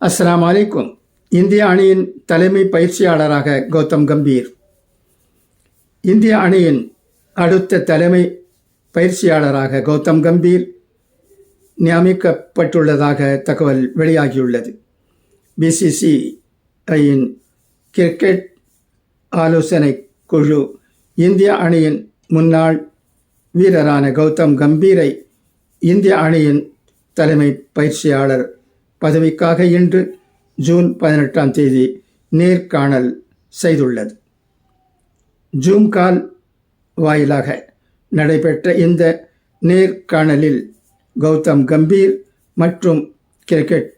அஸ்லாம் வலைக்கும் இந்திய அணியின் தலைமை பயிற்சியாளராக கௌதம் கம்பீர். இந்திய அணியின் அடுத்த தலைமை பயிற்சியாளராக கௌதம் கம்பீர் நியமிக்கப்பட்டுள்ளதாக தகவல் வெளியாகியுள்ளது. பிசிசிஐயின் கிரிக்கெட் ஆலோசனை குழு இந்திய அணியின் முன்னாள் வீரரான கௌதம் கம்பீரை இந்திய அணியின் தலைமை பயிற்சியாளர் பதவிக்காக இன்று ஜூன் பதினெட்டாம் தேதி நேர்காணல் செய்துள்ளது. ஜூம் கால் வாயிலாக நடைபெற்ற இந்த நேர்காணலில் கௌதம் கம்பீர் மற்றும் கிரிக்கெட்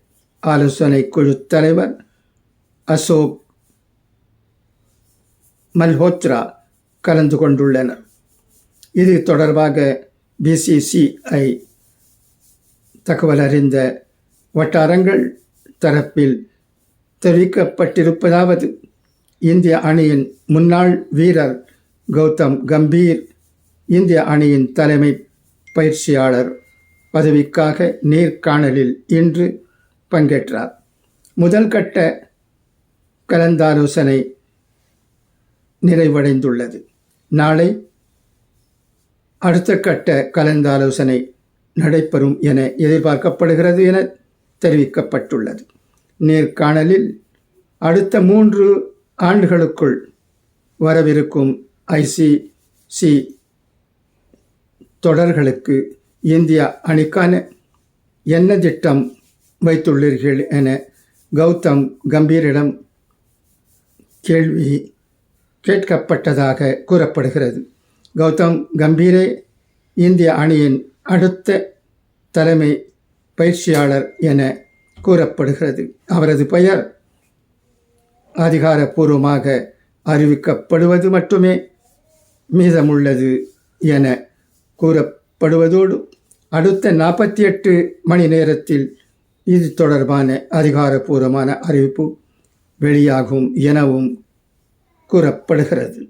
ஆலோசனை குழு தலைவர் அசோக் மல்ஹோத்ரா கலந்து கொண்டுள்ளனர். இது தொடர்பாக பிசிசிஐ தகவல் அறிந்த வட்டாரங்கள் தரப்பில் தெரிவிக்கப்பட்டிருப்பதாவது இந்திய அணியின் முன்னாள் வீரர் கௌதம் கம்பீர் இந்திய அணியின் தலைமை பயிற்சியாளர் பதவிக்காக நேர்காணலில் இன்று பங்கேற்றார். முதல் கட்ட கலந்தாலோசனை நிறைவடைந்துள்ளது. நாளை அடுத்த கட்ட கலந்தாலோசனை நடைபெறும் என எதிர்பார்க்கப்படுகிறது என தெரிவிக்கப்பட்டுள்ளது. நேர்காணலில் அடுத்த மூன்று ஆண்டுகளுக்குள் வரவிருக்கும் ஐசிசி தொடர்களுக்கு இந்தியா அணிக்கான என்ன திட்டம் வைத்துள்ளீர்கள் என கௌதம் கம்பீரிடம் கேள்வி கேட்கப்பட்டதாக கூறப்படுகிறது. கௌதம் கம்பீரே இந்திய அணியின் அடுத்த தலைமை பயிற்சியாளர் என கூறப்படுகிறது. அவரது பெயர் அதிகாரப்பூர்வமாக அறிவிக்கப்படுவது மட்டுமே மீதமுள்ளது என கூறப்படுவதோடு அடுத்த நாற்பத்தி எட்டு மணி நேரத்தில் இது தொடர்பான அதிகாரப்பூர்வமான அறிவிப்பு வெளியாகும் எனவும் கூறப்படுகிறது.